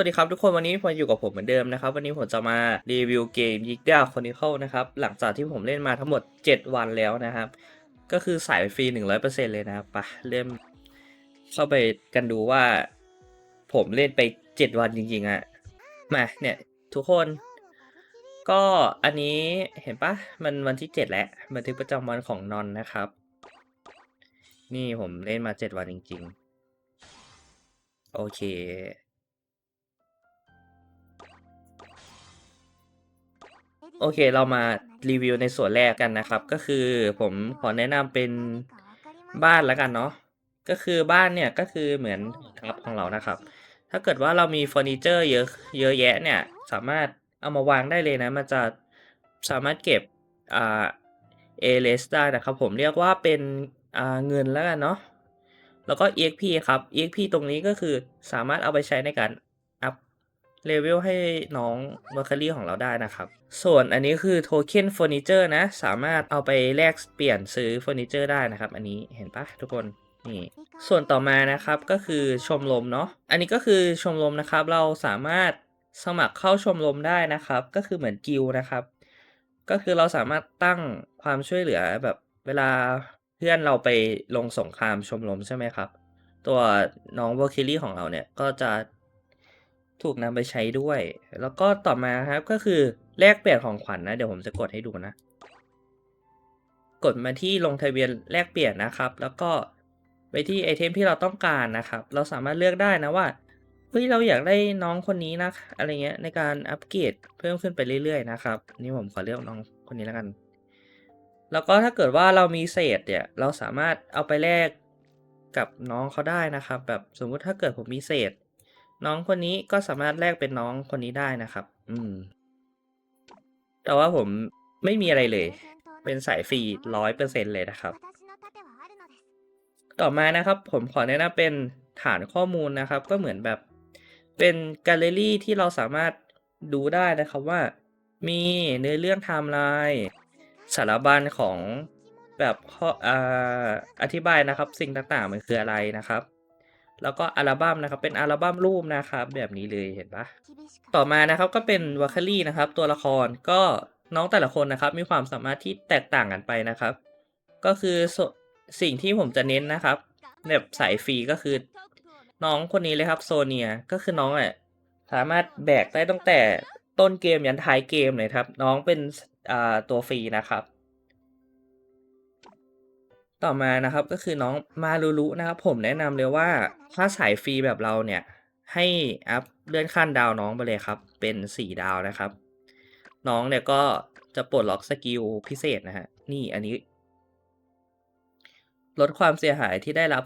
วัสดีครับทุกคนวันนี้ผมอยู่กับผมเหมือนเดิมนะครับ วันนี้ผมจะมารีวิวเกมยิกดาคอนิเคิลนะครับ หลังจากที่ผมเล่นมาทั้งหมด 7 วันแล้วนะครับ ก็คือสายฟรี 100%เลยนะครับไปะเริ่มเข้าไปกันดูว่า ผมเล่นไป 7 วันจริงๆอะมาเนี่ย ทุกคน ก็อันนี้เห็นปะมันวันที่ 7 แล้วบันทึกประจำวันของนอนนะครับ นี่ผมเล่นมา 7 วันจริง ๆ โอเค โอเคเรามารีวิวในส่วนแรกกันนะครับ ก็คือผมขอแนะนำเป็นบ้านแล้วกันเนาะก็คือบ้านเนี่ยก็คือเหมือนทับของเรานะครับ ถ้าเกิดว่าเรามีเฟอร์นิเจอร์เยอะเยอะแยะเนี่ยสามารถเอามาวางได้เลยนะ มันจะสามารถเก็บอ่าเอเลสได้นะครับ ผมเรียกว่าเป็นอ่าเงินแล้วกันเนาะแล้วก็ EXP ครับ EXP ตรงนี้ก็คือสามารถเอาไปใช้ในการ เลเวลให้น้องเมอร์คารีของเราได้นะครับ ส่วนอันนี้คือโทเค็นเฟอร์นิเจอร์นะ สามารถเอาไปแลกเปลี่ยนซื้อเฟอร์นิเจอร์ได้นะครับ อันนี้เห็นปะทุกคนนี่ส่วนต่อมานะครับก็คือชมรมเนาะอันนี้ก็คือชมรมนะครับ เราสามารถสมัครเข้าชมรมได้นะครับ ก็คือเหมือนกิลนะครับ ก็คือเราสามารถตั้งความช่วยเหลือแบบเวลาเพื่อนเราไปลงสงครามชมรมใช่ไหมครับ ตัวน้องเวอลคิลี่ของเราเนี่ยก็จะ ถูกนำไปใช้ด้วย แล้วก็ต่อมาครับก็คือแลกเปลี่ยนของขวัญนะ เดี๋ยวผมจะกดให้ดูนะ กดมาที่ลงทะเบียนแลกเปลี่ยนนะครับ แล้วก็ไปที่ไอเทมที่เราต้องการนะครับ เราสามารถเลือกได้นะว่าเฮ้ยเราอยากได้น้องคนนี้นะอะไรเงี้ยในการอัปเกรดเพิ่มขึ้นไปเรื่อยๆนะครับนี่ผมขอเลือกน้องคนนี้แล้วกัน แล้วก็ถ้าเกิดว่าเรามีเศษเนี่ยเราสามารถเอาไปแลกกับน้องเขาได้นะครับ แบบสมมุติถ้าเกิดผมมีเศษ น้องคนนี้ก็สามารถแลกเป็นน้องคนนี้ได้นะครับ อืม แต่ว่าผมไม่มีอะไรเลย เป็นสายฟรีร้อยเปอร์เซ็นเลยนะครับ ต่อมานะครับ ผมขอแนะนำเป็นฐานข้อมูลนะครับ ก็เหมือนแบบ เป็นแกลเลอรี่ที่เราสามารถดูได้นะครับว่า มีเนื้อเรื่องไทม์ไลน์สารบัญของแบบข้อออธิบายนะครับ สิ่งต่างๆมันคืออะไรนะครับ แล้วก็อัลบั้มนะครับเป็นอัลบั้มรูปนะครับแบบนี้เลยเห็นปะต่อมานะครับก็เป็นวาคารี่นะครับตัวละครก็น้องแต่ละคนนะครับมีความสามารถที่แตกต่างกันไปนะครับ ก็คือสสิ่งที่ผมจะเน้นนะครับแบบสายฟรีก็คือ น้องคนนี้เลยครับโซเนียก็คือน้องอะสามารถแบกได้ตั้งแต่ต้นเกมยันท้ายเกมเลยครับ น้องเป็นอ่าตัวฟรีนะครับ ต่อมานะครับก็คือน้องมารูรุนะครับผมแนะนำเลยว่าถ้าสายฟรีแบบเราเนี่ย ให้อัพเลื่อนขั้นดาวน้องไปเลยครับ เป็น 4 ดาวนะครับ น้องเนี่ยก็จะปลดล็อกสกิลพิเศษนะฮะนี่อันนี้ ลดความเสียหายที่ได้รับ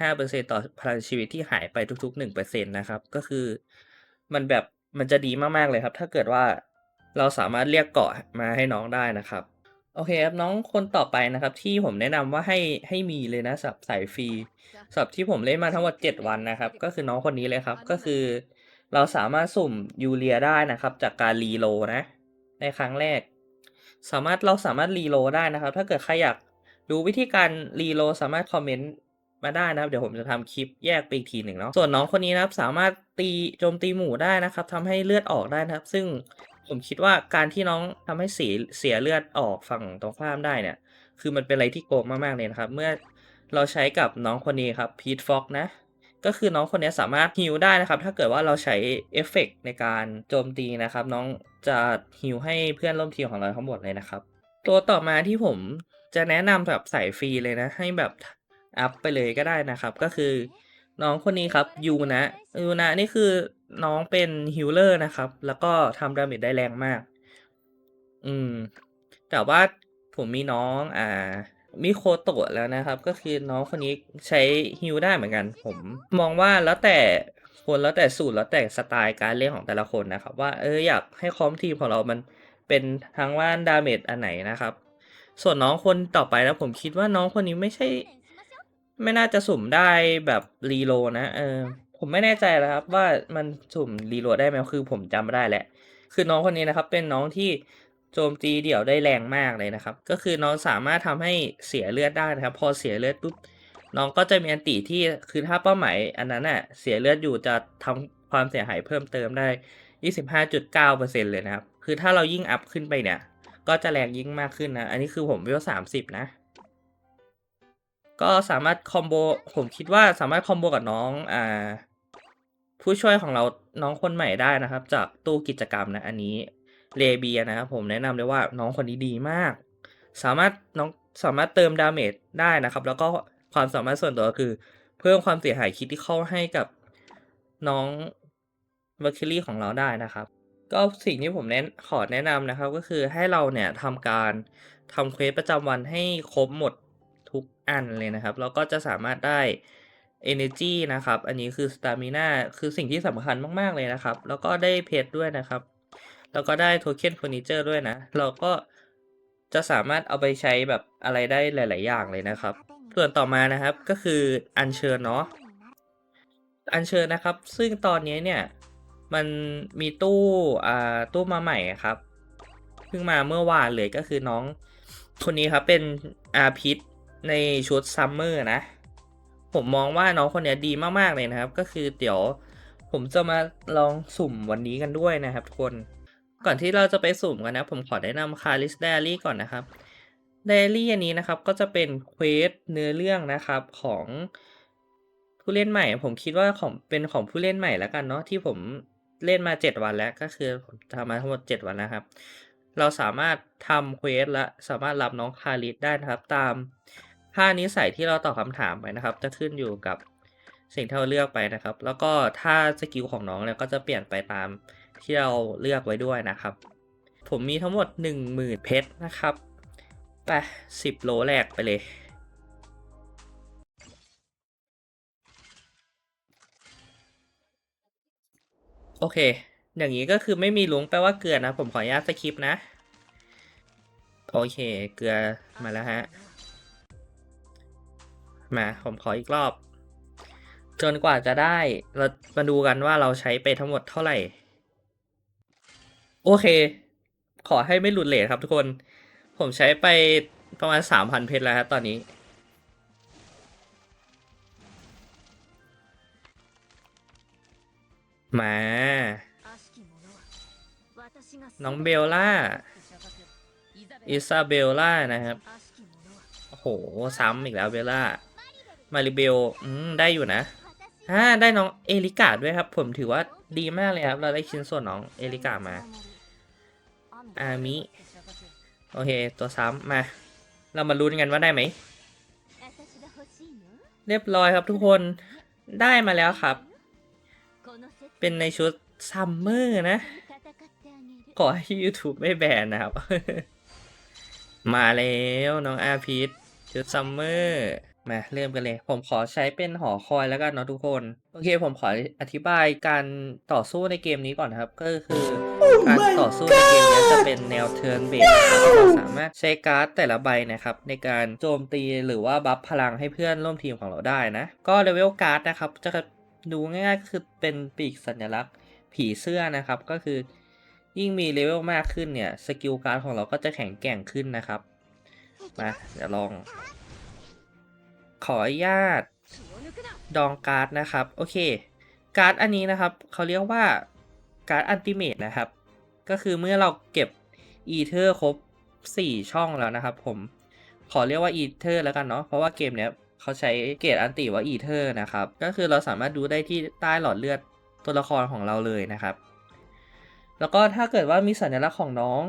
0.5%ต่อพลังชีวิตที่หายไปทุกๆ 1%นะครับ ก็คือมันแบบมันจะดีมากๆเลยครับ ถ้าเกิดว่าเราสามารถเรียกเกาะมาให้น้องได้นะครับ โอเคครับ น้องคนต่อไปนะครับ ที่ผมแนะนำว่าให้ให้มีเลยนะสับสายฟรีสับที่ผมเล่นมาทั้งหมด7วันนะครับ ก็คือน้องคนนี้เลยครับ ก็คือ เราสามารถสุ่มยูเรียได้นะครับ จากการรีโลนะ ในครั้งแรก สามารถเราสามารถรีโลได้นะครับ ถ้าเกิดใครอยากดูวิธีการรีโลสามารถคอมเมนต์มาได้นะครับ เดี๋ยวผมจะทำคลิปแยกไปอีกทีหนึ่งเนาะส่วนน้องคนนี้นะครับ สามารถตีโจมตีหมู่ได้นะครับทำให้เลือดออกได้นะครับ ซึ่ง ผมคิดว่าการที่น้องทำให้เสียเสียเลือดออกฝั่งตรงข้ามได้เนี่ย คือมันเป็นอะไรที่โกงมากๆเลยนะครับ เมื่อเราใช้กับน้องคนนี้ครับพีทฟ็อกนะ ก็คือน้องคนนี้สามารถฮิลได้นะครับ ถ้าเกิดว่าเราใช้เอฟเฟกในการโจมตีนะครับ น้องจะฮิลให้เพื่อนร่วมทีมของเราทั้งหมดเลยนะครับ ตัวต่อมาที่ผมจะแนะนำแบบใส่ฟรีเลยนะ ให้แบบอัพไปเลยก็ได้นะครับ ก็คือน้องคนนี้ครับยูนะยูนะนี่คือ น้องเป็นฮิลเลอร์นะครับ แล้วก็ทำดาเมจได้แรงมาก อืม แต่ว่าผมมีน้องอ่ามิโคโตะแล้วนะครับ ก็คือน้องคนนี้ใช้ฮิลได้เหมือนกัน ผมมองว่าแล้วแต่คนแล้วแต่สูตรแล้วแต่สไตล์การเล่นของแต่ละคนนะครับ ว่าเอออยากให้คอมทีมของเรามันเป็นทางว่านดาเมจอันไหนนะครับ ส่วนน้องคนต่อไปนะผมคิดว่าน้องคนนี้ไม่ใช่ ไม่น่าจะสุ่มได้แบบรีโลนะเออ ผมไม่แน่ใจแล้วครับว่ามันสุ่มรีโหลดได้ไหมคือผมจำไม่ได้แหละ คือน้องคนนี้นะครับเป็นน้องที่โจมตีเดี่ยวได้แรงมากเลยนะครับ ก็คือน้องสามารถทำให้เสียเลือดได้นะครับ พอเสียเลือดปุ๊บน้องก็จะมีอันติที่คือถ้าเป้าหมายอันนั้นน่ะเสียเลือดอยู่จะทำความเสียหายเพิ่มเติมได้ 25.9%เลยนะครับ คือถ้าเรายิ่งอัพขึ้นไปเนี่ย ก็จะแรงยิ่งมากขึ้นนะ อันนี้คือผมเวล30 นะ ก็สามารถคอมโบผมคิดว่าสามารถคอมโบกับน้องอ่า ผู้ช่วยของเราน้องคนใหม่ได้นะครับ จากตู้กิจกรรมนะอันนี้เลเบียนะครับผมแนะนำเลยว่าน้องคนนี้ดีมาก สามารถน้องสามารถเติมดาเมจได้นะครับ แล้วก็ความสามารถส่วนตัวก็คือ เพิ่มความเสียหายคิดที่เข้าให้กับน้องเว a คิลี่ของเราได้นะครับก็สิ่งที่ผมแนะขอแนะนำนะครับก็คือให้เราเนี่ยทำการทำเควสประจำวันให้ครบหมดทุกอันเลยนะครับ แล้วก็จะสามารถได้ energy นะครับ อันนี้คือ stamina คือสิ่งที่สำคัญมาก ๆ เลยนะครับ แล้วก็ได้เพชรด้วยนะครับ แล้วก็ได้โทเค็นเฟอร์นิเจอร์ด้วยนะ เราก็จะสามารถเอาไปใช้แบบอะไรได้หลาย ๆ อย่างเลยนะครับ ส่วนต่อมานะครับก็คืออัญเชิญเนาะ อัญเชิญนะครับ ซึ่งตอนนี้เนี่ยมันมีตู้อ่าตู้มาใหม่ครับ เพิ่งมาเมื่อวานเลยก็คือน้องคนนี้ครับเป็นอาพิษในชุดซัมเมอร์นะ ผมมองว่าน้องคนนี้ดีมากๆเลยนะครับ ก็คือเดี๋ยวผมจะมาลองสุ่มวันนี้กันด้วยนะครับทุกคน ก่อนที่เราจะไปสุ่มกันนะ ผมขอแนะนำคาริสเดลี่ก่อนนะครับเดลี่อันนี้นะครับก็จะเป็นเควสเนื้อเรื่องนะครับของผู้เล่นใหม่ ผมคิดว่าของเป็นของผู้เล่นใหม่แล้วกันเนาะที่ผมเล่นมา 7 วันแล้วก็คือผมทำมาทั้งหมด 7 วันนะครับ เราสามารถทำเควสและสามารถรับน้องคาริสได้นะครับตาม ค่านิสัยที่เราตอบคำถามไปนะครับ จะขึ้นอยู่กับสิ่งที่เราเลือกไปนะครับ แล้วก็ถ้าสกิลของน้องเนี่ยก็จะเปลี่ยนไปตามที่เราเลือกไว้ด้วยนะครับ ผมมีทั้งหมด 10,000 เพชรนะครับไปสิบโลแรกไปเลยโอเค อย่างนี้ก็คือไม่มีลุงแปลว่าเกลือนะ ผมขออนุญาตสคริปนะ โอเค เกลือมาแล้วฮะ มาผมขออีกรอบ จนกว่าจะได้เรามาดูกันว่าเราใช้ไปทั้งหมดเท่าไหร่ โอเค ขอให้ไม่หลุดเลทครับทุกคน ผมใช้ไปประมาณสามพันเพชรแล้วครับตอนนี้มา น้องเบลล่า อิซาเบลล่านะครับ โอ้โห ซ้ำอีกแล้วเบลล่า มาริเบลอืมได้อยู่นะอ่าได้น้องเอลิกาด้วยครับ ผมถือว่าดีมากเลยครับ เราได้ชิ้นส่วนน้องเอลิกามา อามิ โอเค ตัวซ้ำมา เรามาลุ้นกันว่าได้ไหม เรียบร้อยครับทุกคน ได้มาแล้วครับ เป็นในชุดซัมเมอร์นะ ขอให้ YouTube ไม่แบนนะครับ มาแล้วน้องอาพีทชุดซัมเมอร์ มาเริ่มกันเลย ผมขอใช้เป็นหอคอยแล้วกันเนาะทุกคน โอเคผมขออธิบายการต่อสู้ในเกมนี้ก่อนนะครับ ก็คือการต่อสู้ในเกมนี้จะเป็นแนวเทิร์นเบสเราสามารถใช้การ์ดแต่ละใบนะครับ ในการโจมตีหรือว่าบัฟพลังให้เพื่อนร่วมทีมของเราได้นะ ก็เลเวลการ์ดนะครับ จะดูง่ายๆก็คือเป็นปีกสัญลักษณ์ผีเสื้อนะครับ ก็คือยิ่งมีเลเวลมากขึ้นเนี่ยสกิลการ์ดของเราก็จะแข็งแกร่งขึ้นนะครับมาเดี๋ยวลอง ขออนุญาตดองการ์ดนะครับ โอเค การ์ดอันนี้นะครับเขาเรียกว่าการ์ดอันติเมตนะครับ ก็คือเมื่อเราเก็บอีเทอร์ครบ 4 ช่องแล้วนะครับผมขอเรียกว่าอีเทอร์แล้วกันเนาะเพราะว่าเกมเนี้ยเขาใช้เกรดอันติว่าอีเทอร์นะครับ ก็คือเราสามารถดูได้ที่ใต้หลอดเลือดตัวละครของเราเลยนะครับ แล้วก็ถ้าเกิดว่ามีสัญลักษณ์ของน้อง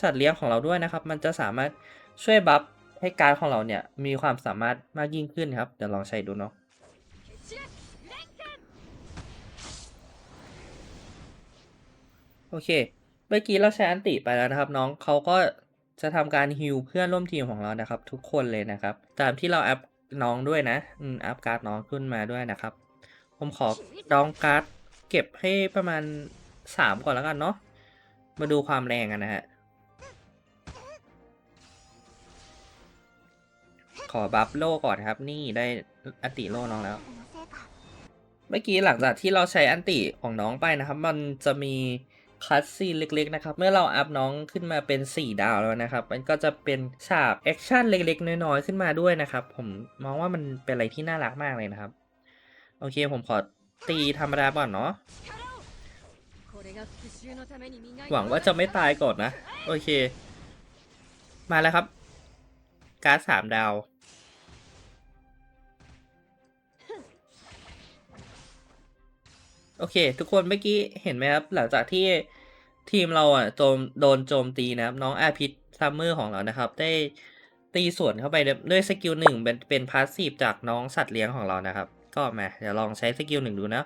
สัตว์เลี้ยงของเราด้วยนะครับ มันจะสามารถช่วยบัฟ ให้การของเราเนี่ยมีความสามารถมากยิ่งขึ้นครับ เดี๋ยวลองใช้ดูเนาะโอเค เมื่อกี้เราใช้อันติไปแล้วนะครับ น้องเขาก็จะทำการฮิวเพื่อนร่วมทีมของเรานะครับ ทุกคนเลยนะครับ ตามที่เราอัพน้องด้วยนะ อืมอัพการ์ดน้องขึ้นมาด้วยนะครับ ผมขอดองการ์ดเก็บให้ประมาณสามก่อนแล้วกันเนาะมาดูความแรงกันนะฮะ ขอบัฟโล่ก่อนครับ นี่ได้อันติโล่น้องแล้ว เมื่อกี้หลังจากที่เราใช้อันติของน้องไปนะครับ มันจะมีคัสซีนเล็กๆนะครับ เมื่อเราอัพน้องขึ้นมาเป็น 4 ดาวแล้วนะครับ มันก็จะเป็นฉากแอคชั่นเล็กๆ น้อยๆ ขึ้นมาด้วยนะครับ ผมมองว่ามันเป็นอะไรที่น่ารักมากเลยนะครับ โอเคผมขอตีธรรมดาก่อนเนาะหวังว่าจะไม่ตายก่อนนะ โอเค มาแล้วครับ การ์ดสามดาว โอเค ทุกคนเมื่อกี้เห็นไหมครับ หลังจากที่ทีมเราอะโจมโดนโจมตีนะครับ น้องอาพิษซัมเมอร์ของเรานะครับ ได้ตีสวนเข้าไปด้วยสกิลหนึ่งเป็นเป็นพาสซีฟจากน้องสัตว์เลี้ยงของเรานะครับ ก็มาเดี๋ยวลองใช้สกิลหนึ่งดูนะ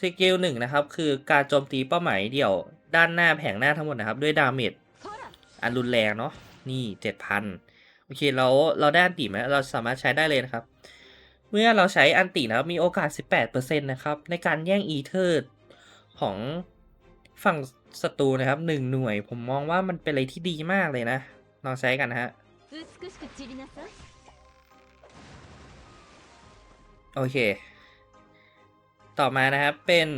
สกิลหนึ่งนะครับ คือการโจมตีเป้าหมายเดี่ยวด้านหน้าแผงหน้าทั้งหมดนะครับ ด้วยดาเมจอันรุนแรงเนาะนี่เจ็ดพันโอเคเราเราได้อันติไหมเราสามารถใช้ได้เลยนะครับ เมื่อเราใช้อันติแล้วมีโอกาส 18%นะครับ ในการแย่งอีเทอร์ของฝั่งศัตรูนะครับหนึ่งหน่วย ผมมองว่ามันเป็นอะไรที่ดีมากเลยนะลองใช้กันนะฮะโอเค ต่อมานะครับเป็น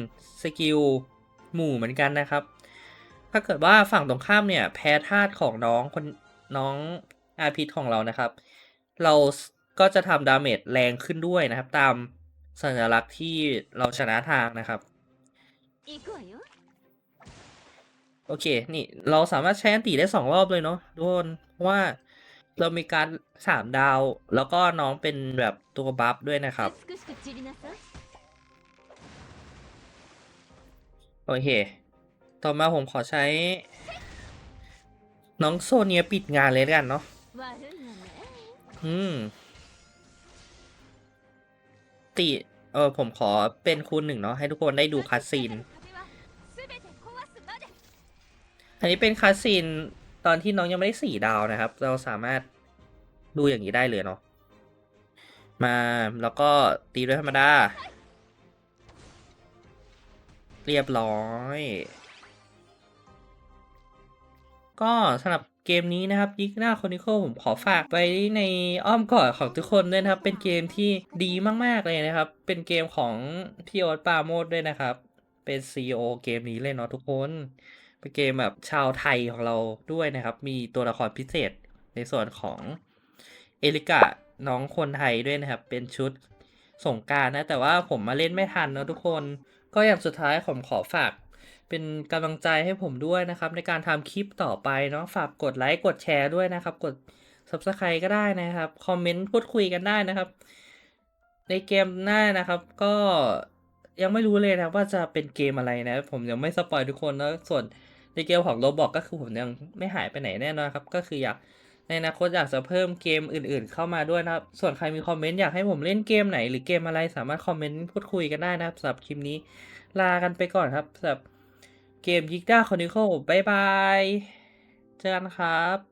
สกิลหมู่เหมือนกันนะครับ ถ้าเกิดว่าฝั่งตรงข้ามเนี่ย แพ้ธาตุของน้องคนน้องอาพิษของเรานะครับ เรา ก็จะทำดาเมจแรงขึ้นด้วยนะครับ ตามสัญลักษณ์ที่เราชนะทางนะครับโอเค นี่เราสามารถใช้อันตีได้สองรอบเลยเนาะทุกคนเพราะว่าเรามีการสามดาว แล้วก็น้องเป็นแบบตัวบัฟด้วยนะครับ โอเค ต่อมาผมขอใช้ น้องโซเนียปิดงานเลยกันเนาะอืม ติ เออผมขอเป็นคูณหนึ่งเนาะให้ทุกคนได้ดูคาสซีน อันนี้เป็นคาสซีนตอนที่น้องยังไม่ได้สี่ดาวนะครับ เราสามารถดูอย่างนี้ได้เลยเนาะ มาแล้วก็ตีด้วยธรรมดา เรียบร้อย ก็สำหรับ เกมนี้นะครับยิกหน้าคอนิโคผมขอฝากไว้ในอ้อมกอดของทุกคนด้วยนะครับ เป็นเกมที่ดีมากๆเลยนะครับ เป็นเกมของพี่โอ๊ตปราโมดด้วยนะครับ เป็น CEO เกมนี้เลยเนาะทุกคนเป็นเกมแบบชาวไทยของเราด้วยนะครับ มีตัวละครพิเศษในส่วนของเอลิกะน้องคนไทยด้วยนะครับ เป็นชุดสงการนะ แต่ว่าผมมาเล่นไม่ทันเนะทุกคน ก็อย่างสุดท้ายผมขอฝาก เป็นกำลังใจให้ผมด้วยนะครับ ในการทำคลิปต่อไปเนาะฝากกดไลค์กดแชร์ด้วยนะครับ กด Subscribe ก็ได้นะครับ คอมเมนต์พูดคุยกันได้นะครับ ในเกมหน้านะครับ ก็ยังไม่รู้เลยนะว่าจะเป็นเกมอะไรนะ ผมยังไม่สปอยทุกคนนะส่วนในเกมของโรบอกก็คือผมยังไม่หายไปไหนแน่นอนครับ ก็คืออยากในอนาคตอยากจะเพิ่มเกมอื่น ๆ เข้ามาด้วยนะครับ ส่วนใครมีคอมเมนต์อยากให้ผมเล่นเกมไหน หรือเกมอะไรสามารถคอมเมนต์พูดคุยกันได้นะครับสำหรับคลิปนี้ลากันไปก่อนครับสำหรับ เกมยิกด้าคอนิเคลบายบาย เจอกันครับ